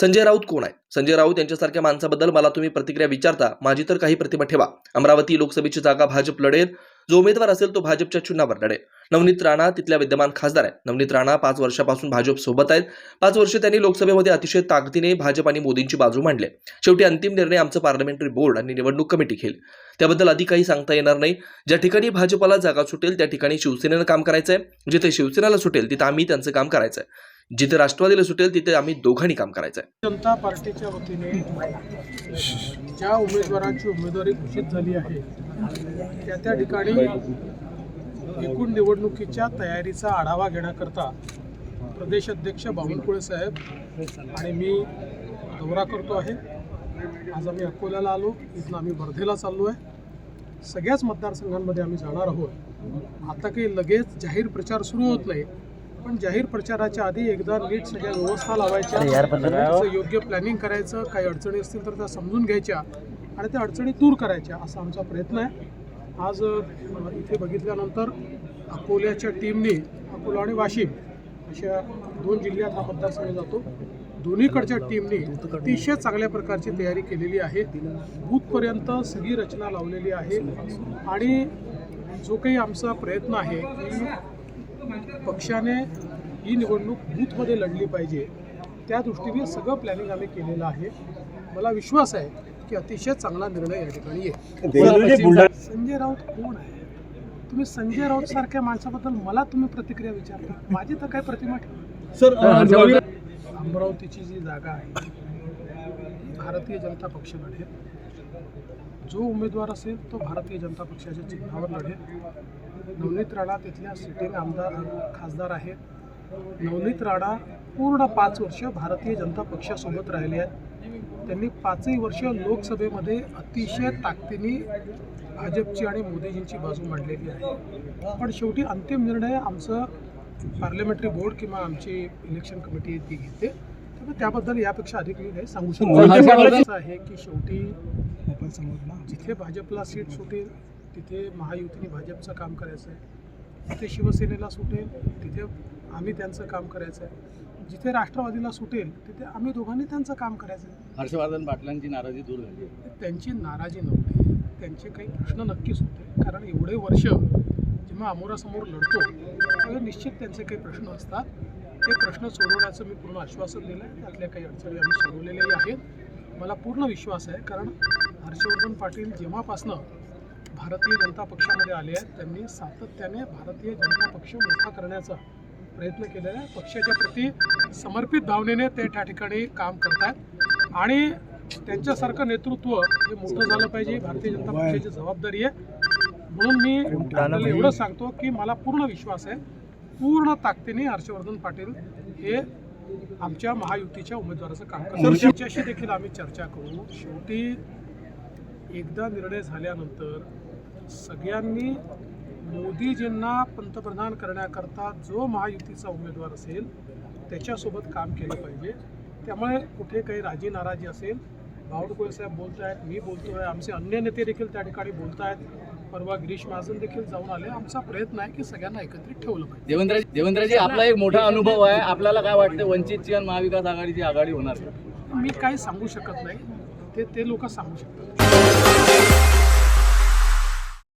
संजय राऊत कोण आहे? संजय राऊत यांच्यासारख्या माणसाबद्दल मला तुम्ही प्रतिक्रिया विचारता माझी तर काही प्रतिभा ठेवा. अमरावती लोकसभेची जागा भाजप लढेल. जो उमेदवार असेल तो भाजपच्या चिन्हावर लढेल. नवनीत राणा तिथल्या विद्यमान खासदार आहेत. नवनीत राणा पाच वर्षापासून भाजप सोबत आहेत. पाच वर्ष त्यांनी लोकसभेमध्ये अतिशय ताकदीने भाजप आणि मोदींची बाजू मांडली. शेवटी अंतिम निर्णय आमचं पार्लमेंटरी बोर्ड आणि निवडणूक कमिटी घेईल. त्याबद्दल अधिक काही सांगता येणार नाही. ज्या ठिकाणी भाजपला जागा सुटेल त्या ठिकाणी शिवसेनेनं काम करायचं आहे जिथे शिवसेनेला सुटेल तिथं आम्ही त्यांचं काम करायचं आहे जिथे राष्ट्रवादीला सुटेल तिथे आम्ही दोघांनी काम करायचं आहे जनता पार्टीच्या वतीने ज्या उमेदवारांची उमेदवारी घोषित झाली आहे त्या त्या ठिकाणी एकूण निवडणुकीच्या तयारीचा आढावा घेण्याकरता प्रदेश अध्यक्ष बावनकुळे साहेब आणि मी दौरा करतो आहे. आज आम्ही अकोल्याला आलो इथून आम्ही वर्धेला चाललो आहे. सगळ्याच मतदारसंघांमध्ये आम्ही जाणार आहोत. आता काही लगेच जाहीर प्रचार सुरू होत नाही पण जाहीर प्रचाराच्या आधी एकदा नीट सगळ्या व्यवस्था लावायच्या. त्याचं योग्य प्लॅनिंग करायचं काही अडचणी असतील तर त्या समजून घ्यायच्या आणि त्या अडचणी दूर करायच्या असा आमचा प्रयत्न आहे. आज इथे बघितल्यानंतर अकोल्याच्या टीमने अकोला आणि वाशिम अशा दोन जिल्ह्यात हा मतदारसंघ जातो. दोन्हीकडच्या टीमने अतिशय चांगल्या प्रकारची तयारी केलेली आहे. बूथपर्यंत सगळी रचना लावलेली आहे. आणि जो काही आमचा प्रयत्न आहे की पक्षाने ही निवडणूक बूथमध्ये लढली पाहिजे. त्या दृष्टीने सगळं प्लॅनिंग आम्ही केलेलं आहे. मला विश्वास आहे की अतिशय चांगला निर्णय या ठिकाणी येईल. संजय राऊत कोण आहे? तुम्ही संजय राऊत सारख्या माणसाबद्दल मला तुम्ही प्रतिक्रिया विचारता. माझी तर काय प्रतिमा ठेवा सर अमरावतीची जी जागा आहे भारतीय जनता पक्ष लढेल जो उमेदवार असेल तो भारतीय जनता पक्षाच्या चिन्हावर लढेल. नवनीत राणा तिथल्या सिटिंग आमदार खासदार आहेत. नवनीत राणा पूर्ण पाच वर्ष भारतीय जनता पक्षासोबत राहिले आहेत. त्यांनी पाचही वर्ष लोकसभेमध्ये अतिशय ताकदीने भाजपची आणि मोदीजींची बाजू मांडलेली आहे. पण शेवटी अंतिम निर्णय आमचं पार्लमेंटरी बोर्ड किंवा आमची इलेक्शन कमिटी ती घेते. त्यामुळे त्याबद्दल यापेक्षा अधिक मी काही सांगू शकतो. असं आहे की शेवटी जिथे भाजपला सीट सुटेल तिथे महायुतीने भाजपचं काम करायचं आहे जिथे शिवसेनेला सुटेल तिथे आम्ही त्यांचं काम करायचं आहे जिथे राष्ट्रवादीला सुटेल तिथे आम्ही दोघांनी त्यांचं काम करायचं आहे हर्षवर्धन पाटलांची नाराजी दूर झाली त्यांची नाराजी नव्हती. त्यांचे काही प्रश्न नक्कीच होते. कारण एवढे वर्ष जेव्हा अमोरासमोर लढतो तेव्हा निश्चित त्यांचे काही प्रश्न असतात. ते प्रश्न सोडवण्याचं मी पूर्ण आश्वासन दिलं आहे त्यातल्या काही अडचणी आम्ही सोडवलेल्याही आहेत. मला पूर्ण विश्वास आहे. कारण हर्षवर्धन पाटील जेव्हापासनं भारतीय जनता पक्षामध्ये आले आहेत. त्यांनी सातत्याने भारतीय जनता पक्ष मोठा करण्याचा प्रयत्न केलेला आहे. पक्षाच्या प्रती समर्पित भावनेने ते त्या ठिकाणी काम करतात आणि त्यांच्यासारखं नेतृत्व हे मोठं झालं पाहिजे. भारतीय जनता पक्षाची जबाबदारी आहे. म्हणून मी एवढं सांगतो की मला पूर्ण विश्वास आहे. पूर्ण ताकदीने हर्षवर्धन पाटील हे आमच्या महायुतीच्या उमेदवाराचं काम करतात. त्यांच्याशी देखील आम्ही चर्चा करू. शेवटी एकदा निर्णय झाल्यानंतर सगळ्यांनी मोदीजींना पंतप्रधान करण्याकरता जो महायुतीचा उमेदवार असेल त्याच्यासोबत काम केलं पाहिजे. त्यामुळे कुठे काही राजी नाराजी असेल बावडकुळे साहेब बोलत आहेत मी बोलतो आहे आमचे अन्य नेते देखील त्या ठिकाणी बोलत आहेत परवा गिरीश महाजन देखील जाऊन आले. आमचा प्रयत्न आहे की सगळ्यांना एकत्रित ठेवलं पाहिजे. देवेंद्र देवेंद्रजी आपला एक मोठा अनुभव आहे. आपल्याला काय वाटतं वंचितची आणि महाविकास आघाडीची आघाडी होणार? मी काही सांगू शकत नाही. ते ते लोक सांगू शकतात.